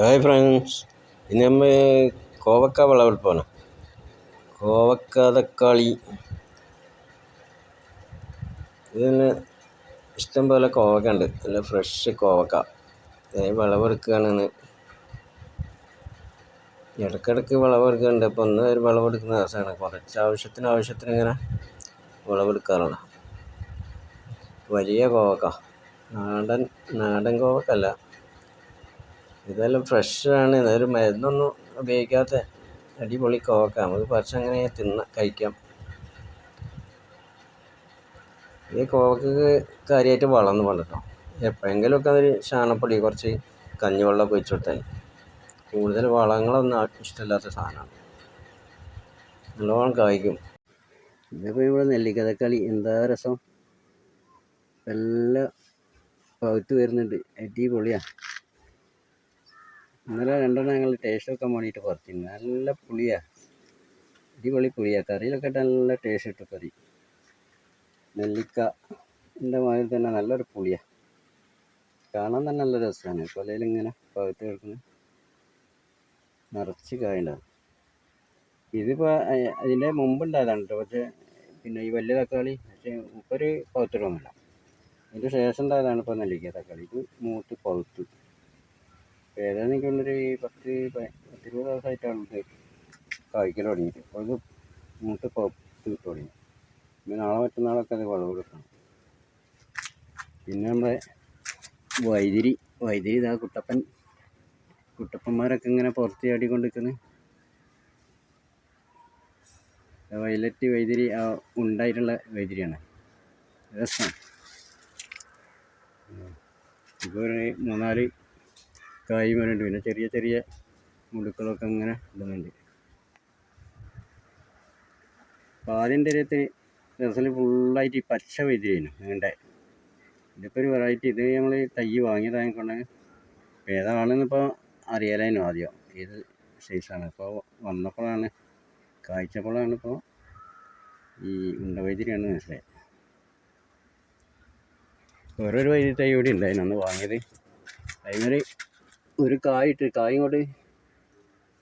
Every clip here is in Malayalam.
ഹായ് ഫ്രണ്ട്സ് ഇനി നമ്മൾ കോവക്ക വിളവെടുപ്പാണ് കോവക്ക തക്കാളി. ഇതിന് ഇഷ്ടം പോലെ കോവക്ക ഉണ്ട്. നല്ല ഫ്രഷ് കോവക്ക. വിളവെടുക്കുകയാണെന്ന്. ഇടയ്ക്കിടയ്ക്ക് വിളവെടുക്കുന്നുണ്ട്. അപ്പോൾ ഒന്ന് ഒരു വിളവെടുക്കുന്ന ദിവസമാണ്. കുറച്ച് ആവശ്യത്തിന് ആവശ്യത്തിന് ഇങ്ങനെ വിളവെടുക്കാറാണ് വലിയ കോവക്ക. നാടൻ നാടൻ കോവക്കല്ല. ഇതെല്ലാം ഫ്രഷാണ്. ഒരു മരുന്നൊന്നും ഉപയോഗിക്കാത്ത അടിപൊളി കോക്ക. നമുക്ക് പറിച്ച് അങ്ങനെ തിന്ന കഴിക്കാം. ഈ കോവക്കക്ക് കാര്യമായിട്ട് വളർന്നു പോകണ്ട കേട്ടോ എപ്പോഴെങ്കിലുമൊക്കെ ഒരു ചാണപ്പൊടി കുറച്ച് കഞ്ഞിവെള്ളമൊക്കെ ഒഴിച്ചു കൊടുത്താൽ കൂടുതൽ വളങ്ങളൊന്നും ഇഷ്ടമില്ലാത്ത സാധനമാണ്. നല്ലോണം കായ്ക്കും. ഇതിപ്പോൾ ഇവിടെ നെല്ലിക്ക തക്കാളി എന്താ രസം? എല്ലാം പകുത്ത് വരുന്നുണ്ട്. അടിപൊളിയാണ് ഇന്നലെ രണ്ടെണ്ണം ഞങ്ങൾ ടേസ്റ്റ് വെക്കാൻ വേണ്ടിയിട്ട് പറിച്ചിരുന്നു നല്ല പുളിയാണ് അടിപൊളി പുളിയാണ് കറിയിലൊക്കെ നല്ല ടേസ്റ്റ് ഇട്ട് കറി. നെല്ലിക്ക എന്റെ മാതിരി തന്നെ നല്ലൊരു പുളിയാണ് കാണാൻ തന്നെ നല്ല രസമാണ് കൊലയിൽ ഇങ്ങനെ പകുത്ത് കിടക്കുന്നത് നിറച്ച് കായുണ്ടാവും ഇതിപ്പോൾ അതിന്റെ മുമ്പുണ്ടായതാണ് കേട്ടോ പക്ഷേ പിന്നെ ഈ വലിയ തക്കാളി പക്ഷേ മുപ്പൊരു പകുത്തിടൊന്നുമില്ല അതിന്റെ ശേഷം ഉണ്ടായതാണ് ഇപ്പോൾ നെല്ലിക്ക തക്കാളി. ഇത് മൂത്ത് പകുത്ത്. ഏതായാലും എനിക്കൊന്നൊരു പത്ത് പത്തിരുപത് ദിവസമായിട്ടാണ് ഇത് കായ്ക്കൽ തുടങ്ങിയിട്ട്. അപ്പോൾ ഇത് മൂത്ത് പത്ത് തുടങ്ങി. പിന്നെ നാളെ മറ്റന്നാളൊക്കെ അത് വളം കൊടുക്കണം പിന്നെ നമ്മുടെ വൈതിരി വൈതിരി ഇതാ കുട്ടപ്പൻ കുട്ടപ്പന്മാരൊക്കെ ഇങ്ങനെ പുറത്ത് ചാടിക്കൊണ്ട് നിൽക്കുന്നത് വയലറ്റ് വൈതിരി ആ ഉണ്ടായിട്ടുള്ള വൈതിരിയാണ്. രസമാണ് ഇപ്പോൾ മൂന്നാൽ കായ് വരുന്നുണ്ട് പിന്നെ ചെറിയ ചെറിയ മുടുക്കളൊക്കെ ഇങ്ങനെ ഇടുന്നുണ്ട്. അപ്പോൾ ആദ്യം തരത്തിൽ രസത്തിൽ ഫുള്ളായിട്ട് ഈ പച്ച വൈദ്യുതിയാണ് നീണ്ട ഇതിപ്പോൾ ഒരു വെറൈറ്റി ഇത് നമ്മൾ തൈ വാങ്ങിയതായിക്കൊണ്ട് ഏതാണെന്നിപ്പോൾ അറിയാലായിരുന്നു ആദ്യം. ഏത് സൈസാണ് ഇപ്പോൾ വന്നപ്പോഴാണ് കായ്ച്ചപ്പോഴാണ് ഇപ്പോൾ ഈ ഉണ്ട വൈദ്യുതിയാണ് മനസ്സിലായത്. വേറൊരു വൈദ്യുതി തൈ ഉണ്ടായിരുന്നു അന്ന് വാങ്ങിയത്. അതിനൊരു ഒരു കായിട്ട് കായ് ഇങ്ങോട്ട്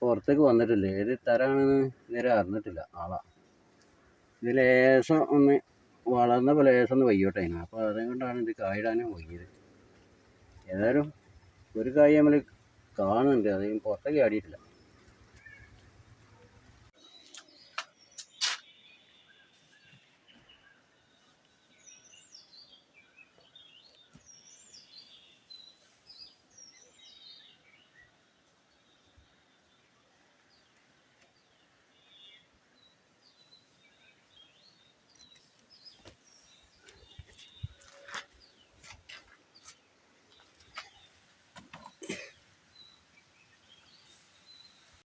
പുറത്തേക്ക് വന്നിട്ടില്ല. ഏത് തരാണെന്ന് ഇതുവരെ അറിഞ്ഞിട്ടില്ല ആളാ. ഇത് ലേശം ഒന്ന് വളർന്നപ്പോൾ ലേശം ഒന്ന് വയ്യോട്ടെ അതിന്. അപ്പോൾ അതുകൊണ്ടാണ് ഇത് കായിടാനും വൈകിയത് ഏതായാലും ഒരു കായ് നമ്മൾ കാണുന്നുണ്ട്. അത് പുറത്തേക്ക് ആടിയിട്ടില്ല